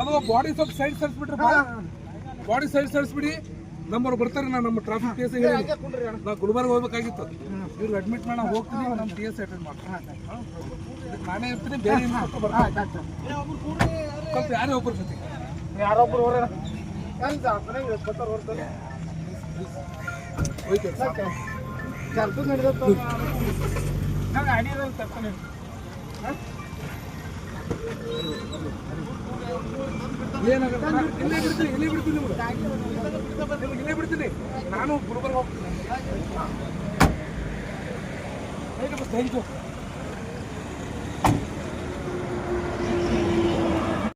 ಅದು ಬಾಡಿ ಸ್ವಲ್ಪ ಸೈಡ್ ಸರಿಸ್ಬಿಟ್ರೆ ಬಾಡಿ ಸೈಡ್ ಸರಿಸ್ಬಿಡಿ. ನಮ್ಮವ್ರು ಬರ್ತಾರೆ ನಾನು ನಮ್ಮ ಟ್ರಾಫಿಕ್ ಕೇಸ್ ಹೇಳಿ. ನಾ ಗುಲ್ಬರ್ಗ ಹೋಗ್ಬೇಕಾಗಿತ್ತು. ಇವ್ರು ಅಡ್ಮಿಟ್ ಮಾಡಿ ನಾವು ಹೋಗ್ತೀನಿ ನಮ್ಮ ಟಿ ಎಸ್ ಅಟೆಂಡ್ ಮಾಡ್ತೀನಿ ನಾನೇ ಇರ್ತೀನಿ ಬೇರೆ ಬರ್ತಾರೆ. ಸ್ವಲ್ಪ ಯಾರೇ ಒಬ್ಬರ ಜೊತೆ. ಯಾರೊಬ್ರು ಹೋಗ್ತಾರೆ ಇಲ್ಲೇ ಬಿಡ್ತೀನಿ ಬಿಡ್ತೀನಿ ಬಿಡ್ತೀನಿ ನಾನು ಗುಲ್ಬರ್ಗ ಹೋಗ್ತೀನಿ. Thank you